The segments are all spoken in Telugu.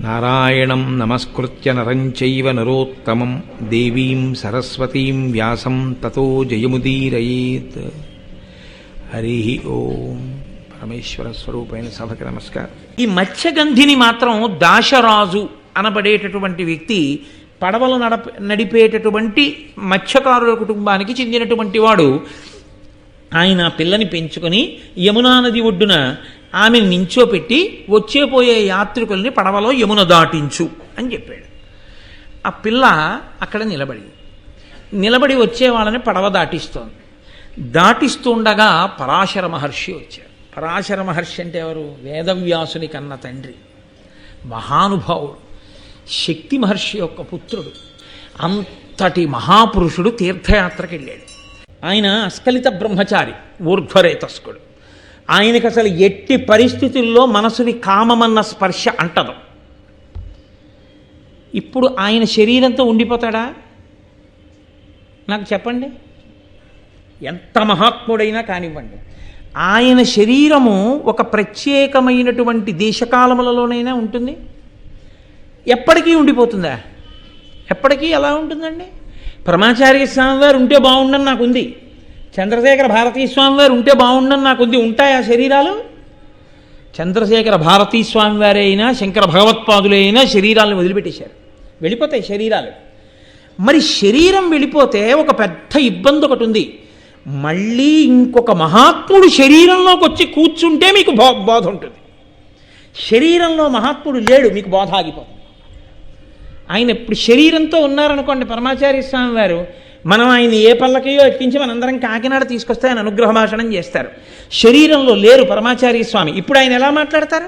నారాయణం నమస్కృత్య నరంచైవ నరోత్తమం దేవీం సరస్వతీం వ్యాసం తతో జయముదీరయేత్. హరి ఓం. పరమేశ్వర స్వరూపైన సభకి నమస్కారం. ఈ మత్స్యగంధిని మాత్రం దాశరాజు అనబడేటటువంటి వ్యక్తి పడవలు నడప నడిపేటటువంటి మత్స్యకారుల కుటుంబానికి చెందినటువంటి వాడు. ఆయన పిల్లని పెంచుకొని యమునా నది ఒడ్డున ఆమెను నించోపెట్టి వచ్చేపోయే యాత్రికుల్ని పడవలో యమున దాటించు అని చెప్పాడు. ఆ పిల్ల అక్కడ నిలబడి నిలబడి వచ్చే వాళ్ళని పడవ దాటిస్తోంది. దాటిస్తుండగా పరాశర మహర్షి వచ్చాడు. పరాశర మహర్షి అంటే ఎవరు? వేదవ్యాసుని కన్న తండ్రి. మహానుభావుడు. శక్తి మహర్షి యొక్క పుత్రుడు. అంతటి మహాపురుషుడు తీర్థయాత్రకి వెళ్ళాడు ఆయన అస్కలిత బ్రహ్మచారి ఊర్ధ్వరేతస్కుడు. ఆయనకి అసలు ఎట్టి పరిస్థితుల్లో మనసుని కామమన్న స్పర్శ అంటదు. ఇప్పుడు ఆయన శరీరంతో ఉండిపోతాడా? నాకు చెప్పండి. ఎంత మహాత్ముడైనా కానివ్వండి. ఆయన శరీరము ఒక ప్రత్యేకమైనటువంటి దేశకాలములలోనైనా ఉంటుంది? ఎప్పటికీ ఉండిపోతుందా? ఎప్పటికీ ఎలా ఉంటుందండి? బ్రహ్మాచార్య స్వామి వారు ఉంటే బాగుండని నాకు ఉంది. చంద్రశేఖర భారతీ స్వామి వారు ఉంటే బాగుండని నాకు ఉంది ఉంటాయి ఆ శరీరాలు? చంద్రశేఖర భారతీ స్వామి వారే అయినా శంకర భగవత్పాదులే అయినా శరీరాలను వదిలిపెట్టేశారు. వెళ్ళిపోతాయి శరీరాలు. మరి శరీరం వెళ్ళిపోతే ఒక పెద్ద ఇబ్బంది ఒకటి ఉంది. మళ్ళీ ఇంకొక మహాత్ముడు శరీరంలోకి వచ్చి కూర్చుంటే మీకు బో బోధ ఉంటుంది. శరీరంలో మహాత్ముడు లేడు మీకు బోధ ఆగిపోతుంది. ఆయన ఇప్పుడు శరీరంతో ఉన్నారనుకోండి పరమాచార్య స్వామి వారు మనం ఆయన ఏ పల్లకయో ఎక్కించి మనందరం కాకినాడ తీసుకొస్తే ఆయన అనుగ్రహ భాషణం చేస్తారు. శరీరంలో లేరు పరమాచార్య స్వామి. ఇప్పుడు ఆయన ఎలా మాట్లాడతారు?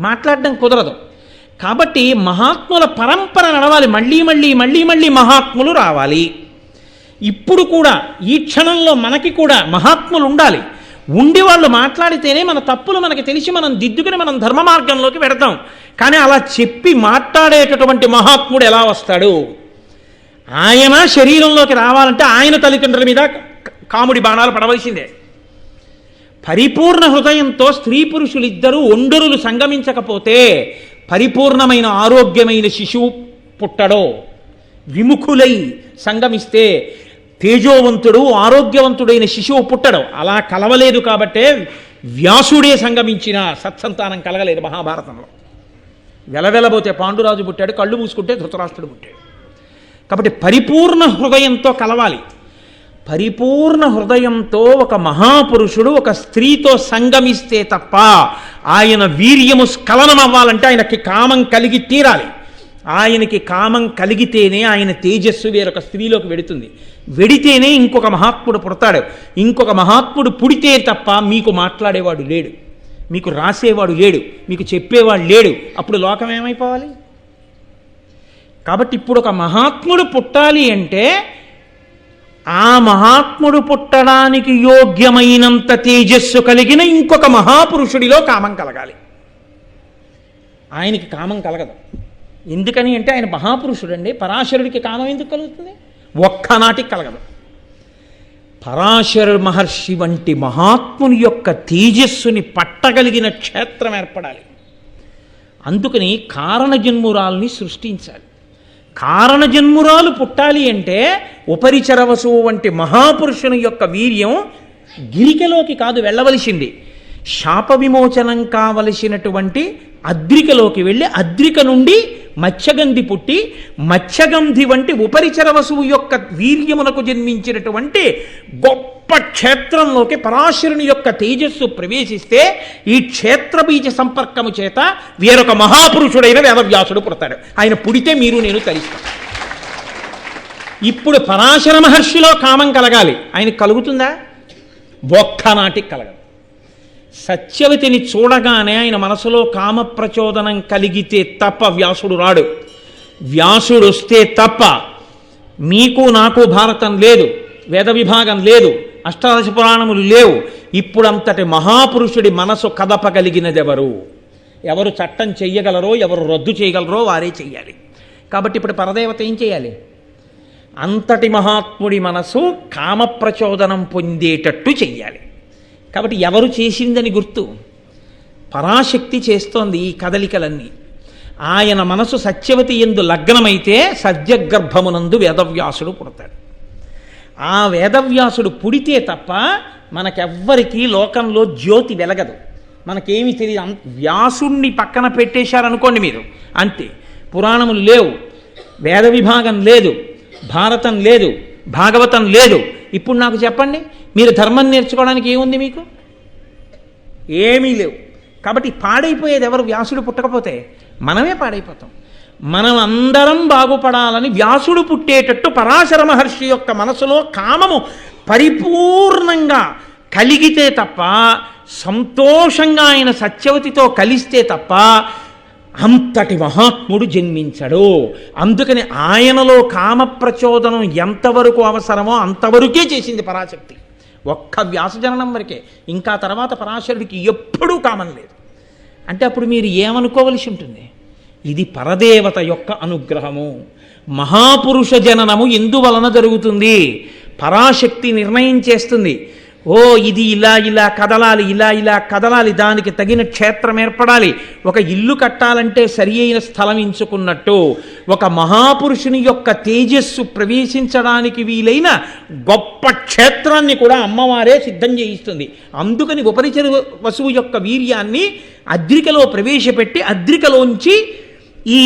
మాట్లాడడం కుదరదు. కాబట్టి మహాత్ముల పరంపర నడవాలి. మళ్ళీ మళ్ళీ మళ్ళీ మళ్ళీ మహాత్ములు రావాలి. ఇప్పుడు కూడా ఈ క్షణంలో మనకి కూడా మహాత్ములు ఉండాలి. ఉండి వాళ్ళు మాట్లాడితేనే మన తప్పులు మనకి తెలిసి మనం దిద్దుకుని మనం ధర్మ మార్గంలోకి పెడతాం. కానీ అలా చెప్పి మాట్లాడేటటువంటి మహాత్ముడు ఎలా వస్తాడు? ఆయన శరీరంలోకి రావాలంటే ఆయన తల్లిదండ్రుల మీద కాముడి బాణాలు పడవలసిందే. పరిపూర్ణ హృదయంతో స్త్రీ పురుషులిద్దరూ ఒండరులు సంగమించకపోతే పరిపూర్ణమైన ఆరోగ్యమైన శిశువు పుట్టడో విముఖులై సంగమిస్తే తేజోవంతుడు ఆరోగ్యవంతుడైన శిశువు పుట్టడం. అలా కలవలేదు కాబట్టే వ్యాసుడే సంగమించిన సత్సంతానం కలగలేదు మహాభారతంలో. వెలవెలబోతే పాండురాజు పుట్టాడు కళ్ళు మూసుకుంటే ధృతరాష్ట్రుడు పుట్టాడు. కాబట్టి పరిపూర్ణ హృదయంతో కలవాలి. పరిపూర్ణ హృదయంతో ఒక మహాపురుషుడు ఒక స్త్రీతో సంగమిస్తే తప్ప ఆయన వీర్యము స్ఖలనం అవ్వాలంటే ఆయనకి కామం కలిగి తీరాలి. ఆయనకి కామం కలిగితేనే ఆయన తేజస్సు వేరొక స్త్రీలోకి వెడుతుంది. వెడితేనే ఇంకొక మహాత్ముడు పుడతాడు. ఇంకొక మహాత్ముడు పుడితే తప్ప మీకు మాట్లాడేవాడు లేడు. మీకు రాసేవాడు లేడు. మీకు చెప్పేవాడు లేడు. అప్పుడు లోకం ఏమైపోవాలి? కాబట్టి ఇప్పుడు ఒక మహాత్ముడు పుట్టాలి అంటే ఆ మహాత్ముడు పుట్టడానికి యోగ్యమైనంత తేజస్సు కలిగిన ఇంకొక మహాపురుషుడిలో కామం కలగాలి. ఆయనకి కామం కలగదు. ఎందుకని అంటే ఆయన మహాపురుషుడండి. పరాశరుడికి కామం ఎందుకు కలుగుతుంది? ఒక్కనాటికి కలగదు. పరాశర మహర్షి వంటి మహాత్ముని యొక్క తేజస్సుని పట్టగలిగిన క్షేత్రం ఏర్పడాలి. అందుకని కారణజన్మురాల్ని సృష్టించాలి. కారణజన్మురాలు పుట్టాలి అంటే ఉపరిచరవసు వంటి మహాపురుషుని యొక్క వీర్యం గిరికలోకి కాదు వెళ్ళవలసింది. శాప విమోచనం కావలసినటువంటి అద్రికలోకి వెళ్ళి అద్రిక నుండి మత్స్యగంధి పుట్టి మత్స్యగంధి వంటి ఉపరిచర వసువు యొక్క వీర్యమునకు జన్మించినటువంటి గొప్ప క్షేత్రంలోకి పరాశరుని యొక్క తేజస్సు ప్రవేశిస్తే ఈ క్షేత్ర బీజ సంపర్కము చేత వేరొక మహాపురుషుడైన వేదవ్యాసుడు పుడతాడు. ఆయన పుడితే మీరు నేను తరిస్తాను. ఇప్పుడు పరాశర మహర్షిలో కామం కలగాలి. ఆయన కలుగుతుందా? ఒక్కనాటికి కలగదు. సత్యవతిని చూడగానే ఆయన మనసులో కామ ప్రచోదనం కలిగితే తప్ప వ్యాసుడు రాడు. వ్యాసుడు వస్తే తప్ప మీకు నాకు భారతం లేదు వేద విభాగం లేదు అష్టాదశ పురాణములు లేవు. ఇప్పుడంతటి మహాపురుషుడి మనసు కదపగలిగినదెవరు? ఎవరు చట్టం చెయ్యగలరో ఎవరు రద్దు చేయగలరో వారే చెయ్యాలి. కాబట్టి ఇప్పుడు పరదేవత ఏం చేయాలి? అంతటి మహాత్ముడి మనసు కామ ప్రచోదనం పొందేటట్టు చెయ్యాలి. కాబట్టి ఎవరు చేసిందని గుర్తు. పరాశక్తి చేస్తోంది ఈ కదలికలన్నీ. ఆయన మనసు సత్యవతి ఎందు లగ్నమైతే సద్యగర్భమునందు వేదవ్యాసుడు పుడతాడు. ఆ వేదవ్యాసుడు పుడితే తప్ప మనకెవ్వరికీ లోకంలో జ్యోతి వెలగదు. మనకేమి తెలియదు. వ్యాసుణ్ణి పక్కన పెట్టేశారనుకోండి మీరు. అంతే. పురాణములు లేవు. వేద విభాగం లేదు. భారతం లేదు. భాగవతం లేదు. ఇప్పుడు నాకు చెప్పండి మీరు ధర్మం నేర్చుకోవడానికి ఏముంది మీకు? ఏమీ లేవు. కాబట్టి పాడైపోయేది ఎవరు? వ్యాసుడు పుట్టకపోతే మనమే పాడైపోతాం. మనం అందరం బాగుపడాలని వ్యాసుడు పుట్టేటట్టు పరాశర మహర్షి యొక్క మనసులో కామము పరిపూర్ణంగా కలిగితే తప్ప సంతోషంగా ఆయన సత్యవతితో కలిస్తే తప్ప అంతటి మహాత్ముడు జన్మించడు. అందుకని ఆయనలో కామ ప్రచోదనం ఎంతవరకు అవసరమో అంతవరకే చేసింది పరాశక్తి. ఒక్క వ్యాసజననం వరకే. ఇంకా తర్వాత పరాశరుడికి ఎప్పుడూ కామం లేదు. అంటే అప్పుడు మీరు ఏమనుకోవలసి ఉంటుంది? ఇది పరదేవత యొక్క అనుగ్రహము. మహాపురుష జననము ఎందువలన జరుగుతుంది? పరాశక్తి నిర్ణయం చేస్తుంది. ఓ ఇది ఇలా ఇలా కదలాలి ఇలా ఇలా కదలాలి దానికి తగిన క్షేత్రం ఏర్పడాలి. ఒక ఇల్లు కట్టాలంటే సరి అయిన స్థలం ఎంచుకున్నట్టు ఒక మహాపురుషుని యొక్క తేజస్సు ప్రవేశించడానికి వీలైన గొప్ప క్షేత్రాన్ని కూడా అమ్మవారే సిద్ధం చేయిస్తుంది. అందుకని ఉపరిచర వసువు యొక్క వీర్యాన్ని అద్రికలో ప్రవేశపెట్టి అద్రికలోంచి ఈ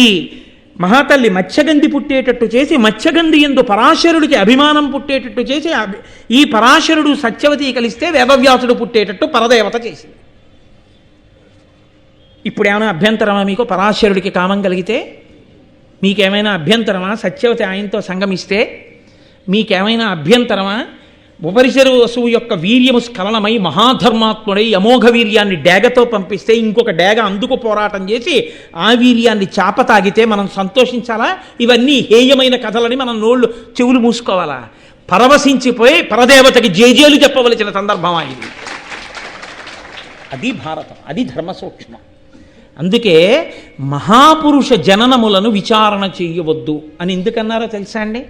మహాతల్లి మత్స్యగంధి పుట్టేటట్టు చేసి మత్స్యగంధి ఎందు పరాశరుడికి అభిమానం పుట్టేటట్టు చేసి అభి- ఈ పరాశరుడు సత్యవతి కలిస్తే వేదవ్యాసుడు పుట్టేటట్టు పరదేవత చేసింది. ఇప్పుడు ఏమైనా అభ్యంతరమా మీకు? పరాశరుడికి కామం కలిగితే మీకేమైనా అభ్యంతరమా? సత్యవతి ఆయనతో సంగమిస్తే మీకేమైనా అభ్యంతరమా? ఉపరిశరు వసువు యొక్క వీర్యము స్ఖలనమై మహాధర్మాత్ముడై అమోఘ వీర్యాన్ని డేగతో పంపిస్తే ఇంకొక డేగ అందుకు పోరాటం చేసి ఆ వీర్యాన్ని చాప తాగితే మనం సంతోషించాలా? ఇవన్నీ హేయమైన కథలని మనం నోళ్ళు చెవులు మూసుకోవాలా? పరవశించిపోయి పరదేవతకి జేజేలు చెప్పవలసిన సందర్భం అయింది అది భారతం అది ధర్మ సూక్ష్మం అందుకే మహాపురుష జననములను విచారణ చేయవద్దు అని ఎందుకన్నారో తెలుసా అండి?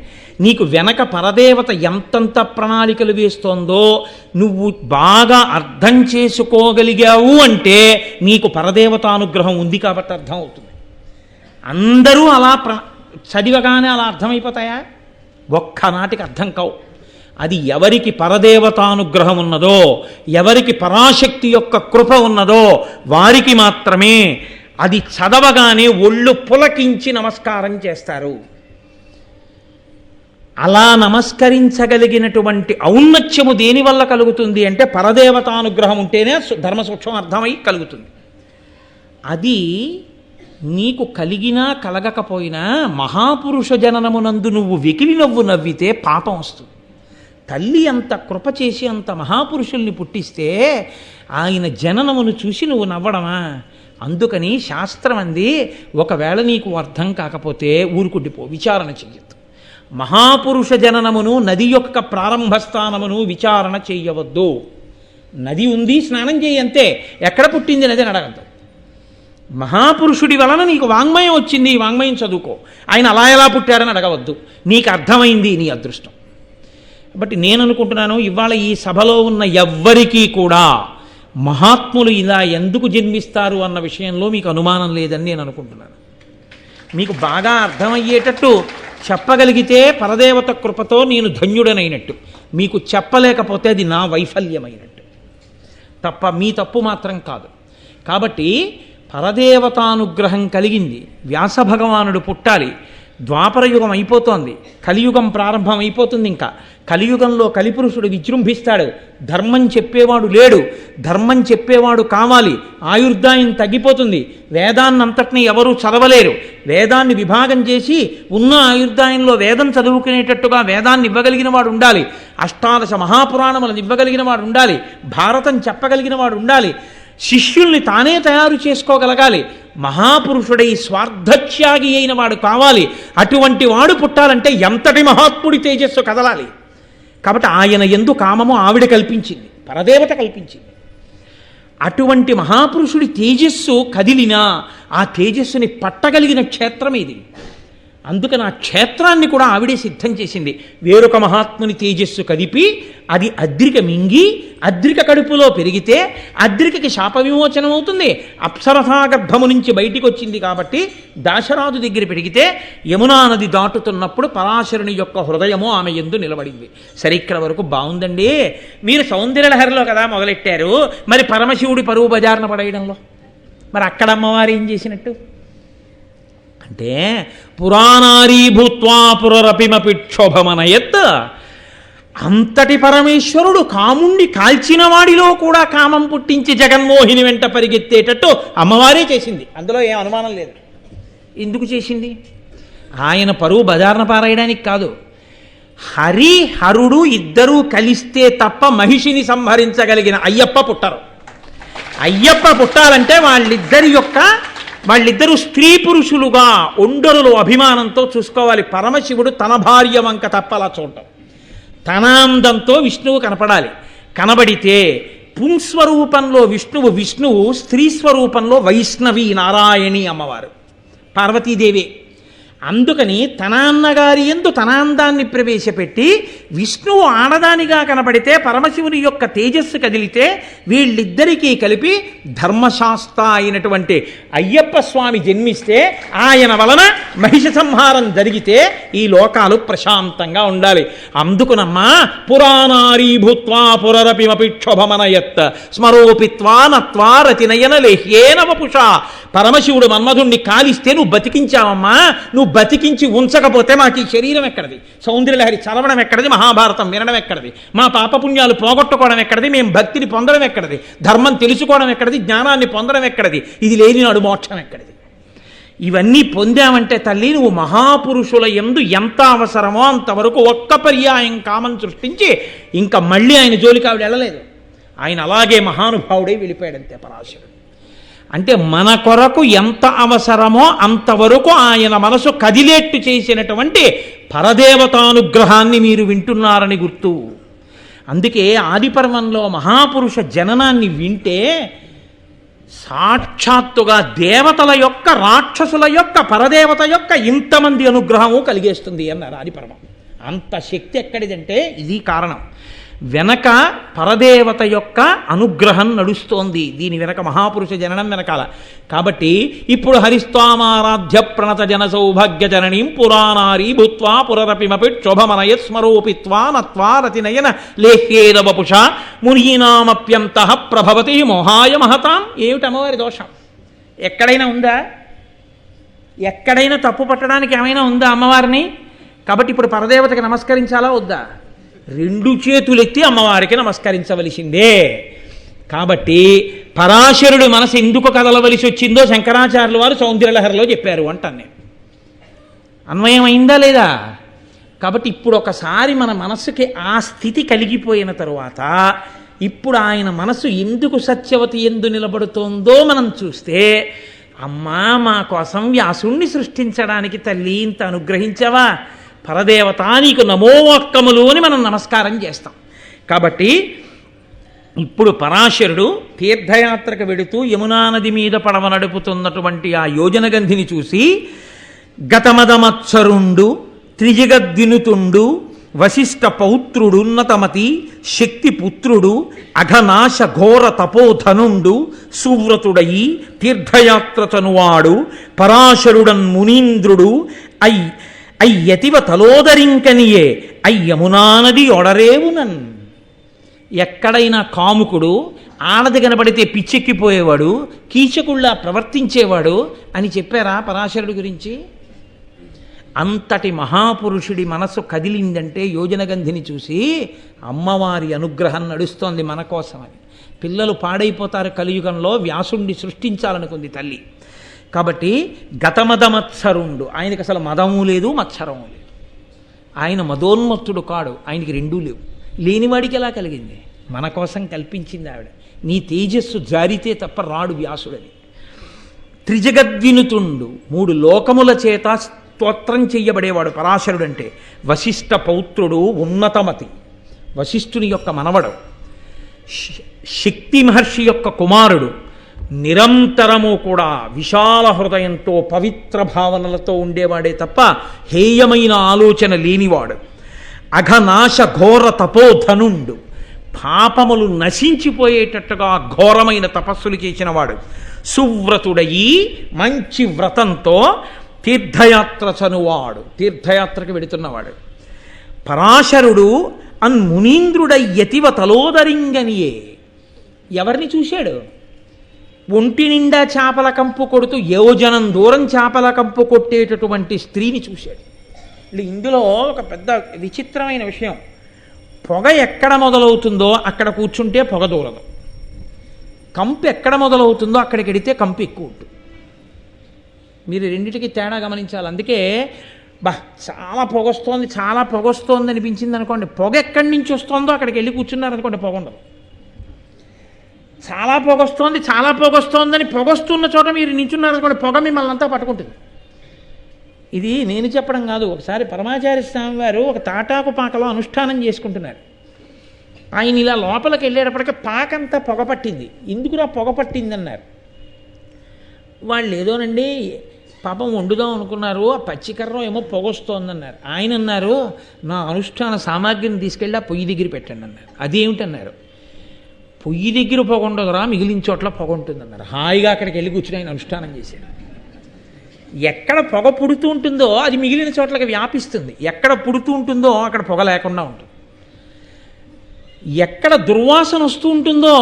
నీకు వెనక పరదేవత ఎంతంత ప్రణాళికలు వేస్తోందో నువ్వు బాగా అర్థం చేసుకోగలిగావు అంటే నీకు పరదేవతానుగ్రహం ఉంది కాబట్టి అర్థం అవుతుంది అందరూ అలా ప్ర చదివగానే అలా అర్థమైపోతాయా? ఒక్కనాటికి అర్థం కావు. అది ఎవరికి పరదేవతానుగ్రహం ఉన్నదో ఎవరికి పరాశక్తి యొక్క కృప ఉన్నదో వారికి మాత్రమే అది చదవగానే ఒళ్ళు పులకించి నమస్కారం చేస్తారు. అలా నమస్కరించగలిగినటువంటి ఔన్నత్యము దేనివల్ల కలుగుతుంది అంటే పరదేవతానుగ్రహం ఉంటేనే ధర్మ సూక్ష్మం అర్థమై కలుగుతుంది. అది నీకు కలిగినా కలగకపోయినా మహాపురుష జననమునందు నువ్వు వెకిలి నవ్వు నవ్వితే పాపం వస్తుంది. తల్లి అంత కృప చేసి అంత మహాపురుషుల్ని పుట్టిస్తే ఆయన జననమును చూసి నువ్వు నవ్వడమా? అందుకని శాస్త్రం అంది ఒకవేళ నీకు అర్థం కాకపోతే ఊరుకుండిపో విచారణ చెయ్యొద్దు. మహాపురుష జననమును నది యొక్క ప్రారంభ స్థానమును విచారణ చేయవద్దు నది ఉంది స్నానం చేయంతే ఎక్కడ పుట్టింది నది అని అడగద్దు. మహాపురుషుడి వలన నీకు వాంగ్మయం వచ్చింది ఈ వాంగ్మయం చదువుకో. ఆయన అలా ఎలా పుట్టారని అడగవద్దు. నీకు అర్థమైంది నీ అదృష్టం. బట్ నేను అనుకుంటున్నాను ఇవాళ ఈ సభలో ఉన్న ఎవ్వరికీ కూడా మహాత్ములు ఇలా ఎందుకు జన్మిస్తారు అన్న విషయంలో మీకు అనుమానం లేదని నేను అనుకుంటున్నాను మీకు బాగా అర్థమయ్యేటట్టు చెప్పగలిగితే పరదేవత కృపతో నేను ధన్యుడనైనట్టు. మీకు చెప్పలేకపోతే అది నా వైఫల్యమైనట్టు. తప్ప మీ తప్పు మాత్రం కాదు. కాబట్టి పరదేవతానుగ్రహం కలిగింది. వ్యాస భగవానుడు పుట్టాలి. ద్వాపరయుగం అయిపోతోంది. కలియుగం ప్రారంభం అయిపోతుంది ఇంకా. కలియుగంలో కలిపురుషుడు విజృంభిస్తాడు. ధర్మం చెప్పేవాడు లేడు. ధర్మం చెప్పేవాడు కావాలి. ఆయుర్దాయం తగ్గిపోతుంది. వేదాన్నంతటిని ఎవరూ చదవలేరు. వేదాన్ని విభాగం చేసి ఉన్న ఆయుర్దాయంలో వేదం చదువుకునేటట్టుగా వేదాన్ని ఇవ్వగలిగిన వాడు ఉండాలి. అష్టాదశ మహాపురాణములను ఇవ్వగలిగిన వాడు ఉండాలి. భారతం చెప్పగలిగిన వాడు ఉండాలి. శిష్యుల్ని తానే తయారు చేసుకోగలగాలి. మహాపురుషుడై స్వార్థత్యాగి అయిన వాడు కావాలి. అటువంటి వాడు పుట్టాలంటే ఎంతటి మహాత్ముడి తేజస్సు కదలాలి? కాబట్టి ఆయన ఎందు కామము ఆవిడ కల్పించింది పరదేవత కల్పించింది. అటువంటి మహాపురుషుడి తేజస్సు కదిలినా ఆ తేజస్సుని పట్టగలిగిన క్షేత్రం ఇది అందుకని ఆ క్షేత్రాన్ని కూడా ఆవిడే సిద్ధం చేసింది. వేరొక మహాత్ముని తేజస్సు కదిపి అది అద్రిక మింగి అద్రిక కడుపులో పెరిగితే అద్రికకి శాప విమోచనం అవుతుంది. అప్సరసాగర్భము నుంచి బయటికి వచ్చింది కాబట్టి దాశరాజు దగ్గర పెరిగితే యమునా నది దాటుతున్నప్పుడు పరాశరుని యొక్క హృదయము ఆమె ఎందు నిలబడింది. సరిక్కడ వరకు బాగుందండి. మీరు సౌందర్యలహరిలో కదా మొదలెట్టారు. మరి పరమశివుడి పరువు బజార్న పడేయడంలో? మరి అక్కడ అమ్మవారు ఏం చేసినట్టు? అంటే పురాణారీభూత్వా పురరపిమపిక్షోభమనయత్. అంతటి పరమేశ్వరుడు కాముణ్ణి కాల్చిన వాడిలో కూడా కామం పుట్టించి జగన్మోహిని వెంట పరిగెత్తేటట్టు అమ్మవారే చేసింది. అందులో ఏం అనుమానం లేదు. ఎందుకు చేసింది? ఆయన పరువు బజార్న పారేయడానికి కాదు. హరి హరుడు ఇద్దరూ కలిస్తే తప్ప మహిషిని సంహరించగలిగిన అయ్యప్ప పుట్టరు. అయ్యప్ప పుట్టాలంటే వాళ్ళిద్దరి యొక్క వాళ్ళిద్దరూ స్త్రీ పురుషులుగా ఒండరులు అభిమానంతో చూసుకోవాలి. పరమశివుడు తన భార్య వంక తప్పలా చూడటం తన అందంతో విష్ణువు కనపడాలి. కనబడితే పుంస్వరూపంలో విష్ణువు విష్ణువు స్త్రీ స్వరూపంలో వైష్ణవి నారాయణి అమ్మవారు. పార్వతీదేవి అందుకని తన అన్నగారి ఎందు తనాందాన్ని ప్రవేశపెట్టి విష్ణువు ఆడదానిగా కనబడితే పరమశివుని యొక్క తేజస్సు కదిలితే వీళ్ళిద్దరికీ కలిపి ధర్మశాస్త్ర అయినటువంటి అయ్యప్ప స్వామి జన్మిస్తే ఆయన వలన మహిష సంహారం జరిగితే ఈ లోకాలు ప్రశాంతంగా ఉండాలి. అందుకునమ్మా పురాణారీ భూత్వా పురరపిమపి క్షోభమనయత్ స్మరోపిత్వా నత్వా రతినయన లేహ్యేన వపుష. పరమశివుడు మన్మధుణ్ణి కాలిస్తే నువ్వు బతికించావమ్మా నువ్వు బతికించి ఉంచకపోతే మాకు ఈ శరీరం ఎక్కడిది? సౌందర్యలహరి చదవడం ఎక్కడిది? మహాభారతం వినడం ఎక్కడది? మా పాపపుణ్యాలు పోగొట్టుకోవడం ఎక్కడిది? మేము భక్తిని పొందడం ఎక్కడిది? ధర్మం తెలుసుకోవడం ఎక్కడిది? జ్ఞానాన్ని పొందడం ఎక్కడిది? ఇది లేని నాడు మోక్షం ఎక్కడిది? ఇవన్నీ పొందామంటే తల్లి నువ్వు మహాపురుషుల ఎందు ఎంత అవసరమో అంతవరకు ఒక్క పర్యాయం కామం సృష్టించి ఇంకా మళ్ళీ ఆయన జోలికి ఆవిడ వెళ్ళలేదు. ఆయన అలాగే మహానుభావుడే వెళ్ళిపోయాడంతే పరాశరుడు. అంటే మన కొరకు ఎంత అవసరమో అంతవరకు ఆయన మనసు కదిలేట్టు చేసినటువంటి పరదేవతానుగ్రహాన్ని మీరు వింటున్నారని గుర్తు. అందుకే ఆదిపర్వంలో మహాపురుష జననాన్ని వింటే సాక్షాత్తుగా దేవతల యొక్క రాక్షసుల యొక్క పరదేవత యొక్క ఇంతమంది అనుగ్రహము కలిగేస్తుంది అన్నారు ఆదిపర్వం. అంత శక్తి ఎక్కడిదంటే ఇది కారణం. వెనక పరదేవత యొక్క అనుగ్రహం నడుస్తోంది. దీని వెనక మహాపురుష జననం వెనకాల. కాబట్టి ఇప్పుడు హరిస్వామారాధ్య ప్రణత జన సౌభాగ్య జననీం పురాణారీ భూత్వా పురరపిమపి క్షోభమనయ స్మరోపిత్వా నత్వా రతినయన లేహ్యేద వపుష మునీనామప్యంత ప్రభవతి మోహాయ మహతాం. ఏమిటమ్మవారి దోషం? ఎక్కడైనా ఉందా? ఎక్కడైనా తప్పు పట్టడానికి ఏమైనా ఉందా అమ్మవారిని? కాబట్టి ఇప్పుడు పరదేవతకి నమస్కరించాలా వద్దా? రెండు చేతులెత్తి అమ్మవారికి నమస్కరించవలసిందే. కాబట్టి పరాశరుడు మనసు ఎందుకు కదలవలసి వచ్చిందో శంకరాచార్యుల వారు సౌందర్యలహరిలో చెప్పారు అంటాను నేను. అన్వయమైందా లేదా? కాబట్టి ఇప్పుడు ఒకసారి మన మనస్సుకి ఆ స్థితి కలిగిపోయిన తరువాత ఇప్పుడు ఆయన మనసు ఎందుకు సత్యవతి ఎందు నిలబడుతోందో మనం చూస్తే అమ్మా మా కోసం వ్యాసుణ్ణి సృష్టించడానికి తల్లి ఇంత అనుగ్రహించవా? పరదేవత నీకు నమో అని మనం నమస్కారం చేస్తాం. కాబట్టి ఇప్పుడు పరాశరుడు తీర్థయాత్రకు వెడుతూ యమునా నది మీద పడవ నడుపుతున్నటువంటి ఆ యోజనగంధిని చూసి గతమదమత్సరుండు త్రిజగద్వినుతుండు వశిష్ఠ పౌత్రుడున్నతమతి శక్తి పుత్రుడు అఘనాశ ఘోర తపోధనుండు సువ్రతుడయి తీర్థయాత్ర తనువాడు పరాశరుడన్ మునీంద్రుడు ఐ అయ్యతివ తలోదరింకనియే అయ్యమునానది ఒడరేవునన్ ఎక్కడైనా కాముకుడు ఆనది కనబడితే పిచ్చెక్కిపోయేవాడు కీచకుళ్ళ ప్రవర్తించేవాడు అని చెప్పారా పరాశరుడి గురించి? అంతటి మహాపురుషుడి మనసు కదిలిందంటే యోజనగంధిని చూసి అమ్మవారి అనుగ్రహం నడుస్తోంది మన కోసమని. పిల్లలు పాడైపోతారు కలియుగంలో వ్యాసుణ్ణి సృష్టించాలనుకుంది తల్లి. కాబట్టి గతమద మత్సరుండు ఆయనకి అసలు మదము లేదు మత్సరము లేదు. ఆయన మదోన్మత్తుడు కాడు ఆయనకి రెండూ లేవు. లేనివాడికి ఎలా కలిగింది? మన కోసం కల్పించింది ఆవిడ. నీ తేజస్సు జారితే తప్ప రాడు వ్యాసుడని త్రిజగద్వినుతుండు మూడు లోకముల చేత స్తోత్రం చెయ్యబడేవాడు పరాశరుడు అంటే వశిష్ఠ పౌత్రుడు ఉన్నతమతి. వశిష్ఠుని యొక్క మనవడు. శక్తి మహర్షి యొక్క కుమారుడు. నిరంతరము కూడా విశాల హృదయంతో పవిత్ర భావనలతో ఉండేవాడే తప్ప హేయమైన ఆలోచన లేనివాడు. అఘనాశ ఘోర తపోధనుండు. పాపములు నశించిపోయేటట్టుగా ఘోరమైన తపస్సులు చేసినవాడు. సువ్రతుడయి మంచి వ్రతంతో తీర్థయాత్ర చనువాడు. తీర్థయాత్రకు వెడుతున్నవాడు. పరాశరుడు అన్ మునీంద్రుడయ్యతివ తలోదరింగనియే. ఎవరిని చూశాడు? ఒంటి నిండా చేపల కంపు కొడుతూ యోజనం దూరం చేపల కంపు కొట్టేటటువంటి స్త్రీని చూశాడు. అంటే ఇందులో ఒక పెద్ద విచిత్రమైన విషయం. పొగ ఎక్కడ మొదలవుతుందో అక్కడ కూర్చుంటే పొగ దూరదు. కంపు ఎక్కడ మొదలవుతుందో అక్కడికి వెడితే కంపు ఎక్కువ ఉంటుంది. మీరు రెండింటికి తేడా గమనించాలి. అందుకే బా చాలా పొగొస్తోంది చాలా పొగొస్తోంది అనిపించింది అనుకోండి. పొగ ఎక్కడి నుంచి వస్తుందో అక్కడికి వెళ్ళి కూర్చున్నారు అనుకోండి పొగ ఉండదు. చాలా పొగొస్తోంది చాలా పొగొస్తోందని పొగొస్తున్న చోట మీరు నించున్నారు కూడా పొగ మిమ్మల్ని అంతా పట్టుకుంటుంది. ఇది నేను చెప్పడం కాదు ఒకసారి పరమాచార్య స్వామి వారు ఒక తాటాకు పాకలో అనుష్ఠానం చేసుకుంటున్నారు. ఆయన ఇలా లోపలికి వెళ్ళేటప్పటికి పాకంతా పొగ పట్టింది. ఎందుకురా పొగ పట్టింది అన్నారు వాళ్ళు ఏదోనండి పాపం వండుదాం అనుకున్నారు ఆ పచ్చికర్రం ఏమో పొగొస్తోందన్నారు. ఆయన అన్నారు నా అనుష్ఠాన సామాగ్రిని తీసుకెళ్ళి ఆ పొయ్యి దగ్గర పెట్టండి అన్నారు. అదేమిటన్నారు? పొయ్యి దగ్గర పొగ ఉండదురా మిగిలిన చోట్ల పొగ ఉంటుందన్నారు. హాయిగా అక్కడికి వెళ్ళి కూర్చుని ఆయన అనుష్ఠానం చేశాడు. ఎక్కడ పొగ పుడుతూ ఉంటుందో అది మిగిలిన చోట్లకి వ్యాపిస్తుంది. ఎక్కడ పుడుతూ ఉంటుందో అక్కడ పొగ లేకుండా ఉంటుంది. ఎక్కడ దుర్వాసన వస్తూ ఉంటుందో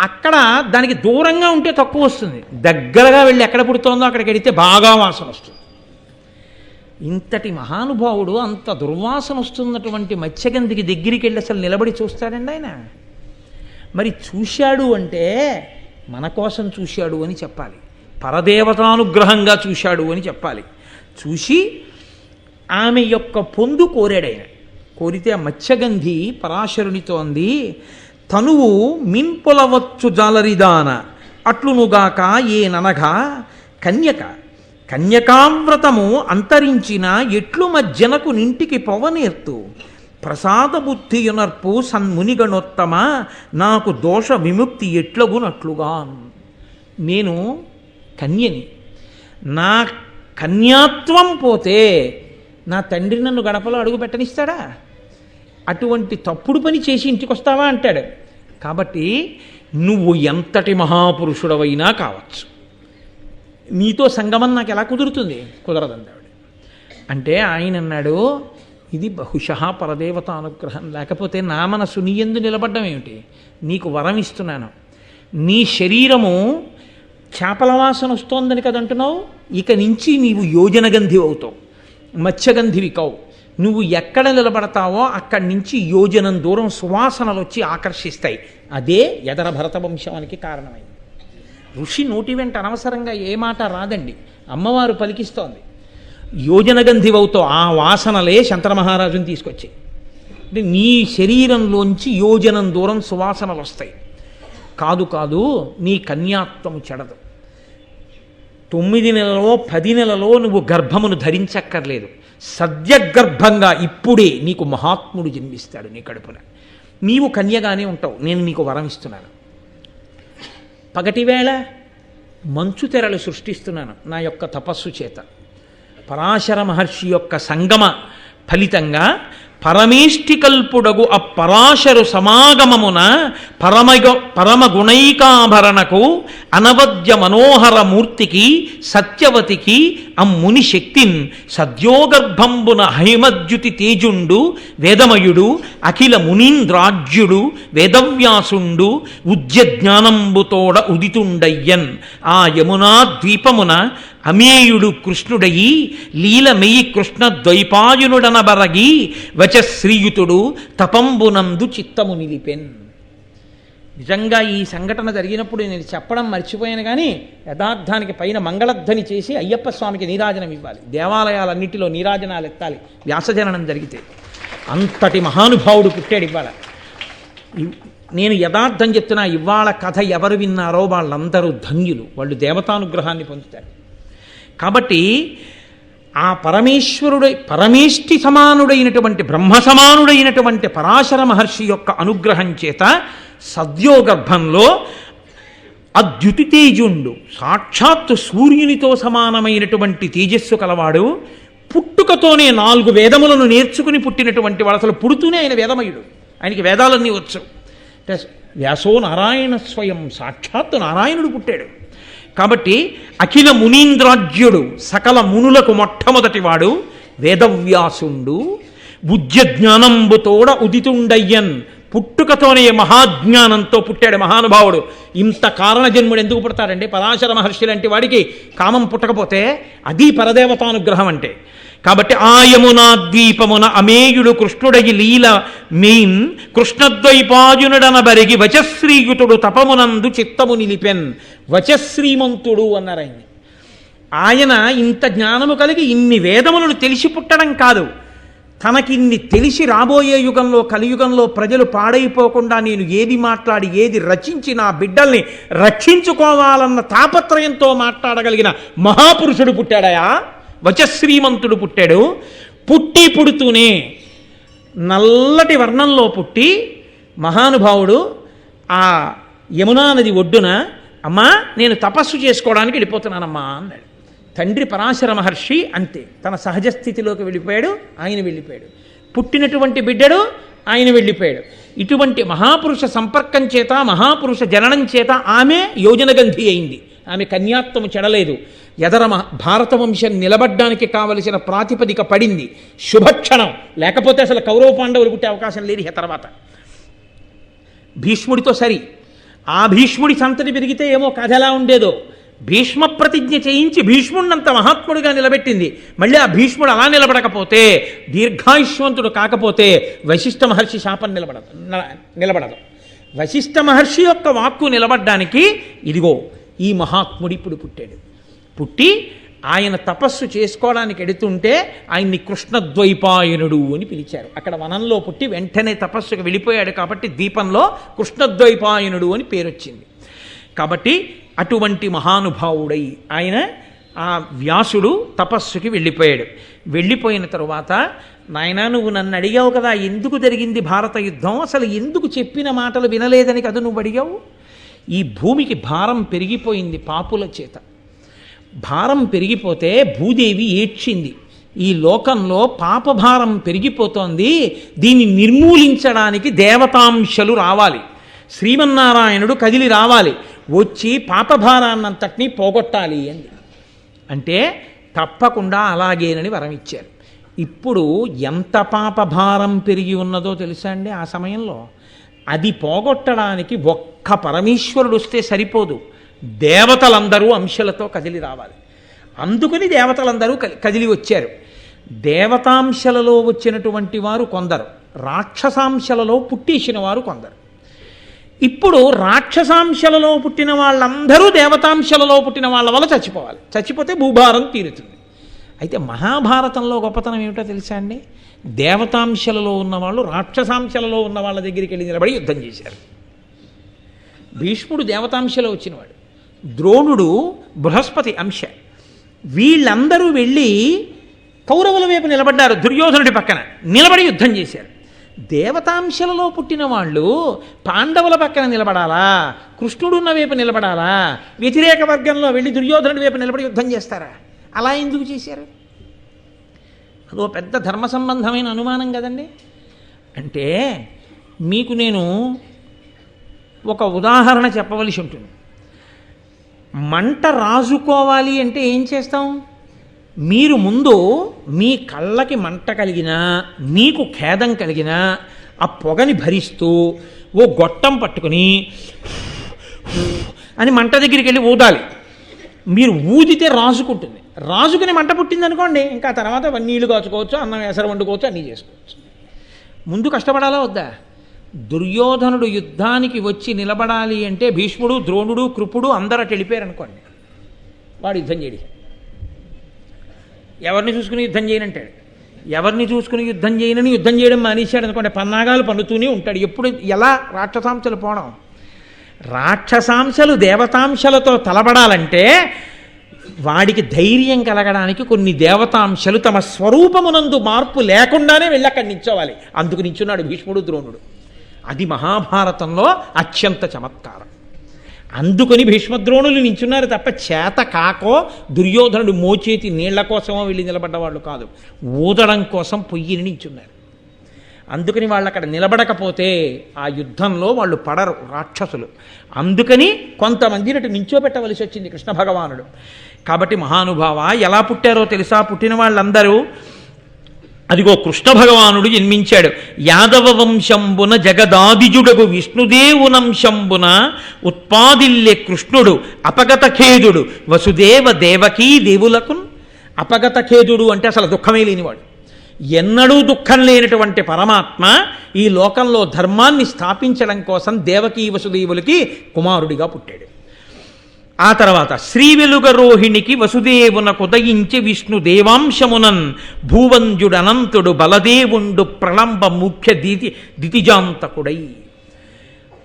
అక్కడ దానికి దూరంగా ఉంటే తక్కువ వస్తుంది. దగ్గరగా వెళ్ళి ఎక్కడ పుడుతోందో అక్కడికి వెడితే బాగా వాసన వస్తుంది. ఇంతటి మహానుభావుడు అంత దుర్వాసన వస్తున్నటువంటి మత్స్యగంధికి దగ్గరికి వెళ్ళి అసలు నిలబడి చూస్తాడండి ఆయన? మరి చూశాడు అంటే మన కోసం చూశాడు అని చెప్పాలి. పరదేవతానుగ్రహంగా చూశాడు అని చెప్పాలి. చూసి ఆమె యొక్క పొందు కోరాడైన కోరితే మత్స్యగంధి పరాశరునితో అంది తనువు మింపులవచ్చు జాలరిదాన అట్లునుగాక ఏననగా కన్యక కన్యకావ్రతము అంతరించిన ఎట్లు మధ్యనకు నింటికి పవనేర్తు? ప్రసాద బుద్ధియునర్పు సన్మునిగణోత్తమ నాకు దోష విముక్తి ఎట్లగునట్లుగా నేను కన్యని. నా కన్యాత్వం పోతే నా తండ్రి నన్ను గడపలో అడుగు పెట్టనిస్తాడా? అటువంటి తప్పుడు పని చేసి ఇంటికి వస్తావా అంటాడు. కాబట్టి నువ్వు ఎంతటి మహాపురుషుడవైనా కావచ్చు. నీతో సంగమం నాకు ఎలా కుదురుతుంది? కుదరదండి ఆవిడ. అంటే ఆయన అన్నాడు ఇది బహుశः పరదేవత అనుగ్రహం. లేకపోతే నా మనసు నీ ఎందు నిలబడ్డం ఏమిటి? నీకు వరం ఇస్తున్నాను. నీ శరీరము చేపల వాసన వస్తోందని కదంటున్నావు ఇక నుంచి నీవు యోజనగంధి అవుతావు. మత్స్యగంధివి కావు నువ్వు ఎక్కడ నిలబడతావో అక్కడి నుంచి యోజనం దూరం సువాసనలు వచ్చి ఆకర్షిస్తాయి. అదే యదర భరత వంశానికి కారణమైంది. ఋషి నోటి వెంట అనవసరంగా ఏ మాట రాదండి. అమ్మవారు పలికిస్తోంది. యోజనగంధివవుతో ఆ వాసనలే శంకర మహారాజుని తీసుకొచ్చాయి అంటే నీ శరీరంలోంచి యోజనం దూరం సువాసనలు వస్తాయి కాదు కాదు నీ కన్యాత్వం చెడదు. తొమ్మిది నెలలో పది నెలలో నువ్వు గర్భమును ధరించక్కర్లేదు. సద్యగర్భంగా ఇప్పుడే నీకు మహాత్ముడు జన్మిస్తాడు నీ కడుపున. నీవు కన్యగానే ఉంటావు నేను నీకు వరం ఇస్తున్నాను. పగటివేళ మంచు తెరలు సృష్టిస్తున్నాను నా యొక్క తపస్సు చేత. పరాశర మహర్షి యొక్క సంగమ ఫలితంగా పరమేష్టికల్పుడగు ఆ పరాశరు సమాగమమున పరమగ గుణైకాభరణకు అనవద్య మనోహర మూర్తికి సత్యవతికి అమ్ముని శక్తిన్ సద్యోగర్భంబున హైమద్యుతి తేజుండు వేదమయుడు అఖిల మునీంద్రాజ్యుడు వేదవ్యాసుండు ఉద్య జ్ఞానంబుతోడ ఉదితుండయ్యన్. ఆ యమునా ద్వీపమున అమేయుడు కృష్ణుడయి లీలమెయి కృష్ణ ద్వైపాయునుడనబరగి వచశ్రీయుతుడు తపంబునందు చిత్తము నిలిపెన్. నిజంగా ఈ సంఘటన జరిగినప్పుడు నేను చెప్పడం మర్చిపోయాను కానీ యథార్థానికి పైన మంగళధ్వని చేసి అయ్యప్ప స్వామికి నీరాజనం ఇవ్వాలి. దేవాలయాలన్నిటిలో నీరాజనాలు ఎత్తాలి. వ్యాసజననం జరిగితే అంతటి మహానుభావుడు పుట్టాడు ఇవాళ. నేను యథార్థం చెప్తున్నా ఇవాళ కథ ఎవరు విన్నారో వాళ్ళందరూ ధన్యులు. వాళ్ళు దేవతానుగ్రహాన్ని పొందుతారు. కాబట్టి ఆ పరమేశ్వరుడై పరమేష్టి సమానుడైనటువంటి బ్రహ్మ సమానుడైనటువంటి పరాశర మహర్షి యొక్క అనుగ్రహం చేత సద్యోగర్భంలో అద్యుతి తేజుండు సాక్షాత్తు సూర్యునితో సమానమైనటువంటి తేజస్సు కలవాడు పుట్టుకతోనే నాలుగు వేదములను నేర్చుకుని పుట్టినటువంటి వాడు. అసలు పుడుతూనే ఆయన వేదమయుడు. ఆయనకి వేదాలన్నీ వచ్చు. అంటే వ్యాసో నారాయణ స్వయం సాక్షాత్తు నారాయణుడు పుట్టాడు. కాబట్టి అఖిల మునీంద్రాజ్యుడు సకల మునులకు మొట్టమొదటివాడు వేదవ్యాసుండు. బుద్ధ్య జ్ఞానంబుతోడ ఉదితుండయ్యన్. పుట్టుకతోనే మహాజ్ఞానంతో పుట్టాడు మహానుభావుడు. ఇంత కారణ జన్ముడు ఎందుకు పుడతాడండి పరాశర మహర్షి లాంటి వాడికి కామం పుట్టకపోతే అది పరదేవతానుగ్రహం అంటే. కాబట్టి ఆయమునా ద్వీపమున అమేయుడు కృష్ణుడయి లీల మీన్ కృష్ణద్వైపాయునుడన బరిగి వచశ్రీయుతుడు తపమునందు చిత్తము నిలిపెన్. వచశ్రీమంతుడు అన్నారు ఆయన ఇంత జ్ఞానము కలిగి ఇన్ని వేదములను తెలిసి పుట్టడం కాదు. తనకిన్ని తెలిసి రాబోయే యుగంలో కలియుగంలో ప్రజలు పాడైపోకుండా నేను ఏది మాట్లాడి ఏది రచించి నా బిడ్డల్ని రక్షించుకోవాలన్న తాపత్రయంతో మాట్లాడగలిగిన మహాపురుషుడు పుట్టాడయా? వచశ్రీమంతుడు పుట్టాడు. పుట్టి పుడుతూనే నల్లటి వర్ణంలో పుట్టి మహానుభావుడు ఆ యమునా నది ఒడ్డున అమ్మా నేను తపస్సు చేసుకోవడానికి వెళ్ళిపోతున్నానమ్మా అన్నాడు. తండ్రి పరాశర మహర్షి అంతే. తన సహజ స్థితిలోకి వెళ్ళిపోయాడు ఆయన వెళ్ళిపోయాడు. పుట్టినటువంటి బిడ్డడు ఆయన వెళ్ళిపోయాడు. ఇటువంటి మహాపురుష సంపర్కం చేత మహాపురుష జననం చేత ఆమె యోజనగంధి అయింది. ఆమె కన్యాత్వము చెడలేదు. ఎదర భారత వంశం నిలబడ్డానికి కావలసిన ప్రాతిపదిక పడింది. శుభక్షణం. లేకపోతే అసలు కౌరవ పాండవులు పుట్టే అవకాశం లేదు ఇక తర్వాత. భీష్ముడితో సరి. ఆ భీష్ముడి సంతతి పెరిగితే ఏమో కథ ఎలా ఉండేదో. భీష్మ ప్రతిజ్ఞ చేయించి భీష్ముడినంత మహాత్ముడిగా నిలబెట్టింది. మళ్ళీ ఆ భీష్ముడు అలా నిలబడకపోతే దీర్ఘాయుష్వంతుడు కాకపోతే వశిష్ఠ మహర్షి శాపం నిలబడదు నిలబడదు. వశిష్ఠ మహర్షి యొక్క వాక్కు నిలబడ్డానికి ఇదిగో ఈ మహాత్ముడు ఇప్పుడు పుట్టాడు. పుట్టి ఆయన తపస్సు చేసుకోవడానికి ఎడుతుంటే ఆయన్ని కృష్ణద్వైపాయనుడు అని పిలిచారు. అక్కడ వనంలో పుట్టి వెంటనే తపస్సుకు వెళ్ళిపోయాడు కాబట్టి దీపంలో కృష్ణద్వైపాయనుడు అని పేరొచ్చింది. కాబట్టి అటువంటి మహానుభావుడై ఆయన ఆ వ్యాసుడు తపస్సుకి వెళ్ళిపోయాడు. వెళ్ళిపోయిన తరువాత నాయనా నువ్వు నన్ను అడిగావు కదా ఎందుకు జరిగింది భారత యుద్ధం? అసలు ఎందుకు చెప్పిన మాటలు వినలేదని కదా నువ్వు అడిగావు? ఈ భూమికి భారం పెరిగిపోయింది పాపుల చేత. భారం పెరిగిపోతే భూదేవి ఏడ్చింది. ఈ లోకంలో పాపభారం పెరిగిపోతోంది. దీన్ని నిర్మూలించడానికి దేవతాంశలు రావాలి. శ్రీమన్నారాయణుడు కదిలి రావాలి. వచ్చి పాపభారాన్నంతటినీ పోగొట్టాలి అంది అంటే తప్పకుండా అలాగేనని వరం ఇచ్చారు. ఇప్పుడు ఎంత పాపభారం పెరిగి ఉన్నదో తెలుసా అండి ఆ సమయంలో? అది పోగొట్టడానికి ఒక్క పరమేశ్వరుడు వస్తే సరిపోదు. దేవతలందరూ అంశలతో కదిలి రావాలి. అందుకని దేవతలందరూ కలి- కదిలి వచ్చారు. దేవతాంశలలో వచ్చినటువంటి వారు కొందరు. రాక్షసాంశలలో పుట్టేసిన వారు కొందరు. ఇప్పుడు రాక్షసాంశలలో పుట్టిన వాళ్ళందరూ దేవతాంశలలో పుట్టిన వాళ్ళ వల్ల చచ్చిపోవాలి. చచ్చిపోతే భూభారం తీరుతుంది. అయితే మహాభారతంలో గొప్పతనం ఏమిటో తెలుసా అండి? దేవతాంశలలో ఉన్నవాళ్ళు రాక్షసాంశలలో ఉన్న వాళ్ళ దగ్గరికి వెళ్ళి నిలబడి యుద్ధం చేశారు. భీష్ముడు దేవతాంశలో వచ్చినవాడు. ద్రోణుడు బృహస్పతి అంశ. వీళ్ళందరూ వెళ్ళి కౌరవుల వైపు నిలబడ్డారు దుర్యోధనుడి పక్కన నిలబడి యుద్ధం చేశారు. దేవతాంశలలో పుట్టిన వాళ్ళు పాండవుల పక్కన నిలబడాలా కృష్ణుడున్న వైపు నిలబడాలా వ్యతిరేక వర్గంలో వెళ్ళి దుర్యోధనుడి వైపు నిలబడి యుద్ధం చేస్తారా? అలా ఎందుకు చేశారు? అదో పెద్ద ధర్మ సంబంధమైన అనుమానం కదండి? అంటే మీకు నేను ఒక ఉదాహరణ చెప్పవలసి ఉంటుంది. మంట రాజుకోవాలి అంటే ఏం చేస్తాం? మీరు ముందు మీ కళ్ళకి మంట కలిగినా మీకు ఖేదం కలిగినా ఆ పొగని భరిస్తూ ఓ గొట్టం పట్టుకుని అని మంట దగ్గరికి వెళ్ళి ఊదాలి. మీరు ఊదితే రాజుకుంటుంది. రాజుకుని మంట పుట్టింది అనుకోండి ఇంకా తర్వాత నీళ్ళు కాచుకోవచ్చు అన్నం ఎసరు వండుకోవచ్చు అన్నీ చేసుకోవచ్చు. ముందు కష్టపడాలా వద్దా? దుర్యోధనుడు యుద్ధానికి వచ్చి నిలబడాలి అంటే భీష్ముడు ద్రోణుడు కృపుడు అందరూ అటు అనుకోండి వాడు యుద్ధం చేయడు. ఎవరిని చూసుకుని యుద్ధం చేయనంటాడు ఎవరిని చూసుకుని యుద్ధం చేయనని యుద్ధం చేయడం మానేశాడు అనుకోండి పన్నాగాలు పన్నుతూనే ఉంటాడు. ఎప్పుడు ఎలా రాక్షసాంశలు పోవడం? రాక్షసాంశలు దేవతాంశలతో తలబడాలంటే వాడికి ధైర్యం కలగడానికి కొన్ని దేవతాంశలు తమ స్వరూపమునందు మార్పు లేకుండానే వెళ్ళి అక్కడి నించోవాలి. అందుకు నించున్నాడు భీష్ముడు ద్రోణుడు. అది మహాభారతంలో అత్యంత చమత్కారం. అందుకొని భీష్మద్రోణులు నించున్నారు తప్ప చేత కాకో దుర్యోధనుడు మోచేతి నీళ్ళ కోసమో వెళ్ళి నిలబడ్డవాళ్ళు కాదు. ఊదడం కోసం పొయ్యిని నించున్నారు. అందుకని వాళ్ళు అక్కడ నిలబడకపోతే ఆ యుద్ధంలో వాళ్ళు పడరు రాక్షసులు. అందుకని కొంతమందిని అటు నించోబెట్టవలసి వచ్చింది కృష్ణ భగవానుడు. కాబట్టి మహానుభావ ఎలా పుట్టారో తెలుసా? పుట్టిన వాళ్ళందరూ అదిగో కృష్ణ భగవానుడు జన్మించాడు. యాదవ వంశంబున జగదాదిజుడగు విష్ణుదేవునంశంబున ఉత్పాదిల్లే కృష్ణుడు అపగత ఖేదుడు వసుదేవ దేవకీ దేవులకు అపగత ఖేదుడు అంటే అసలు దుఃఖమే లేనివాడు. ఎన్నడూ దుఃఖం లేనటువంటి పరమాత్మ ఈ లోకంలో ధర్మాన్ని స్థాపించడం కోసం దేవకీ వసుదేవులకి కుమారుడిగా పుట్టాడు. ఆ తర్వాత శ్రీ వెలుగ రోహిణికి వసుదేవున కుదయించి విష్ణు దేవాంశమునన్ భూవంజుడనంతుడు బలదేవుండు ప్రళంబ ముఖ్య దితి దితిజాంతకుడై.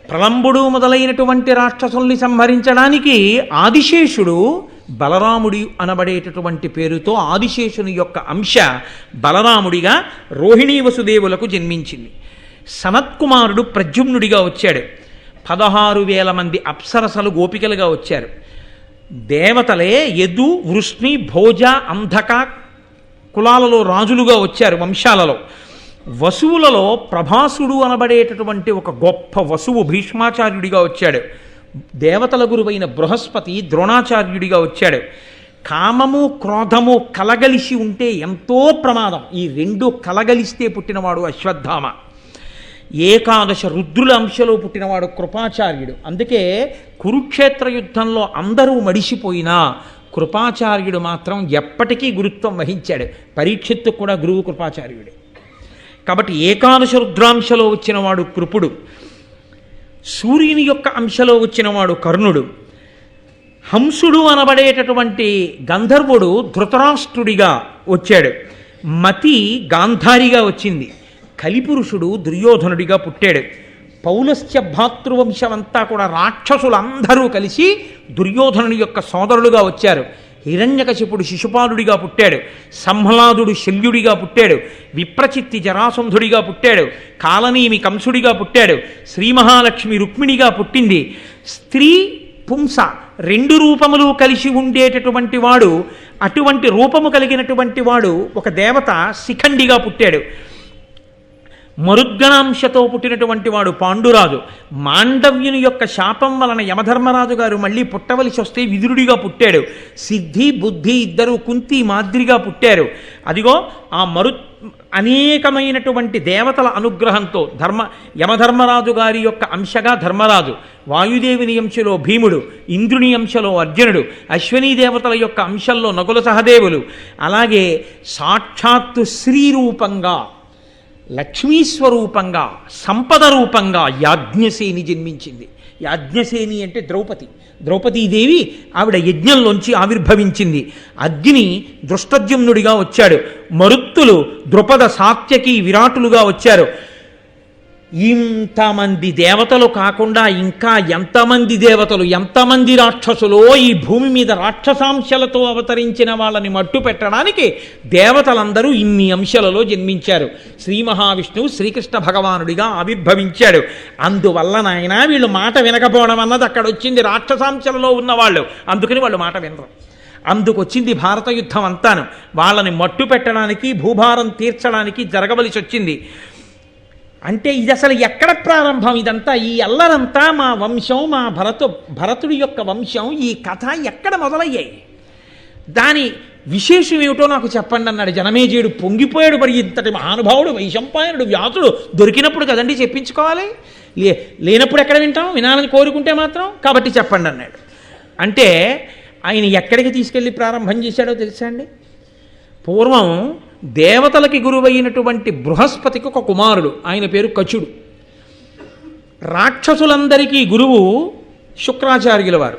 ప్రళంబుడు మొదలైనటువంటి రాక్షసుల్ని సంహరించడానికి ఆదిశేషుడు బలరాముడి అనబడేటటువంటి పేరుతో ఆదిశేషుని యొక్క అంశ బలరాముడిగా రోహిణీ వసుదేవులకు జన్మించింది. సనత్కుమారుడు ప్రద్యుమ్నుడిగా వచ్చాడు. పదహారు వేల మంది అప్సరసలు గోపికలుగా వచ్చారు. దేవతలే యదు వృష్ణి భోజ అంధక కులాలలో రాజులుగా వచ్చారు వంశాలలో. వసువులలో ప్రభాసుడు అనబడేటటువంటి ఒక గొప్ప వసువు భీష్మాచార్యుడిగా వచ్చాడు. దేవతల గురువైన బృహస్పతి ద్రోణాచార్యుడిగా వచ్చాడు. కామము క్రోధము కలగలిసి ఉంటే ఎంతో ప్రమాదం. ఈ రెండు కలగలిస్తే పుట్టినవాడు అశ్వత్థామ. ఏకాదశ రుద్రుల అంశలో పుట్టినవాడు కృపాచార్యుడు. అందుకే కురుక్షేత్ర యుద్ధంలో అందరూ మడిసిపోయినా కృపాచార్యుడు మాత్రం ఎప్పటికీ గురుత్వం వహించాడు. పరీక్షిత్తు కూడా గురువు కృపాచార్యుడే. కాబట్టి ఏకాదశ రుద్రాంశలో వచ్చినవాడు కృపుడు. సూర్యుని యొక్క అంశలో వచ్చినవాడు కర్ణుడు. హంసుడు అనబడేటటువంటి గంధర్వుడు ధృతరాష్ట్రుడిగా వచ్చాడు. మతి గాంధారిగా వచ్చింది. కలిపురుషుడు దుర్యోధనుడిగా పుట్టాడు. పౌలస్య భాతృవంశమంతా కూడా రాక్షసులందరూ కలిసి దుర్యోధనుని యొక్క సోదరులుగా వచ్చారు. హిరణ్యకశిపుడు శిశుపాలుడిగా పుట్టాడు. సంహ్లాదుడు శల్యుడిగా పుట్టాడు. విప్రచిత్తి జరాసంధుడిగా పుట్టాడు. కాలనీమి కంసుడిగా పుట్టాడు. శ్రీ మహాలక్ష్మి రుక్మిణిగా పుట్టింది. స్త్రీ పుంస రెండు రూపములు కలిసి ఉండేటటువంటి వాడు అటువంటి రూపము కలిగినటువంటి వాడు ఒక దేవత శిఖండిగా పుట్టాడు. మరుద్గణాంశతో పుట్టినటువంటి వాడు పాండురాజు. మాండవ్యుని యొక్క శాపం వలన యమధర్మరాజు గారు మళ్ళీ పుట్టవలసి వస్తే విదురుడిగా పుట్టాడు. సిద్ధి బుద్ధి ఇద్దరు కుంతి మాదిరిగా పుట్టారు. అదిగో ఆ మరు అనేకమైనటువంటి దేవతల అనుగ్రహంతో ధర్మ యమధర్మరాజు గారి యొక్క అంశగా ధర్మరాజు వాయుదేవుని అంశలో భీముడు ఇంద్రుని అంశలో అర్జునుడు అశ్వనీ దేవతల యొక్క అంశంలో నగుల సహదేవులు అలాగే సాక్షాత్తు శ్రీరూపంగా లక్ష్మీస్వరూపంగా సంపద రూపంగా యాజ్ఞసేని జన్మించింది. యాజ్ఞసేని అంటే ద్రౌపది. ద్రౌపదీదేవి ఆవిడ యజ్ఞంలోంచి ఆవిర్భవించింది. అగ్ని దృష్టద్యుమ్నుడిగా వచ్చాడు. మరుత్తులు ద్రుపద సాత్యకి విరాటులుగా వచ్చారు. ఇంతమంది దేవతలు కాకుండా ఇంకా ఎంతమంది దేవతలు ఎంతమంది రాక్షసులో ఈ భూమి మీద రాక్షసాంశలతో అవతరించిన వాళ్ళని మట్టు పెట్టడానికి దేవతలందరూ ఇన్ని అంశాలలో జన్మించారు. శ్రీ మహావిష్ణువు శ్రీకృష్ణ భగవానుడిగా ఆవిర్భవించాడు. అందువల్ల నాయన వీళ్ళు మాట వినకపోవడం అన్నది అక్కడ వచ్చింది రాక్షసాంశలలో ఉన్నవాళ్ళు. అందుకని వాళ్ళు మాట వినరు. అందుకొచ్చింది భారత యుద్ధం అంతాను. వాళ్ళని మట్టు పెట్టడానికి భూభారం తీర్చడానికి జరగవలసి వచ్చింది. అంటే ఇది అసలు ఎక్కడ ప్రారంభం ఇదంతా? ఈ అల్లరంతా మా వంశం మా భరతు భరతుడి యొక్క వంశం ఈ కథ ఎక్కడ మొదలయ్యాయి? దాని విశేషం ఏమిటో నాకు చెప్పండి అన్నాడు జనమేజయుడు. పొంగిపోయాడు మరి ఇంతటి మహానుభావుడు వైశంపాయనుడు వ్యాసుడు. దొరికినప్పుడు కదండి చెప్పించుకోవాలి? లే లేనప్పుడు ఎక్కడ వింటాం? వినాలని కోరుకుంటే మాత్రం కాబట్టి చెప్పండి అన్నాడు. అంటే ఆయన ఎక్కడికి తీసుకెళ్ళి ప్రారంభం చేశాడో తెలుసా అండి? పూర్వం దేవతలకి గురువైనటువంటి బృహస్పతికి ఒక కుమారుడు. ఆయన పేరు కచుడు రాక్షసులందరికీ గురువు శుక్రాచార్యుల వారు.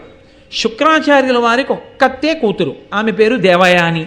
శుక్రాచార్యుల వారికి ఒక్కతే కూతురు. ఆమె పేరు దేవయాని.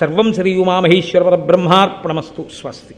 సర్వం శ్రీ ఉమామహేశ్వర బ్రహ్మార్పణమస్తు స్వస్తి.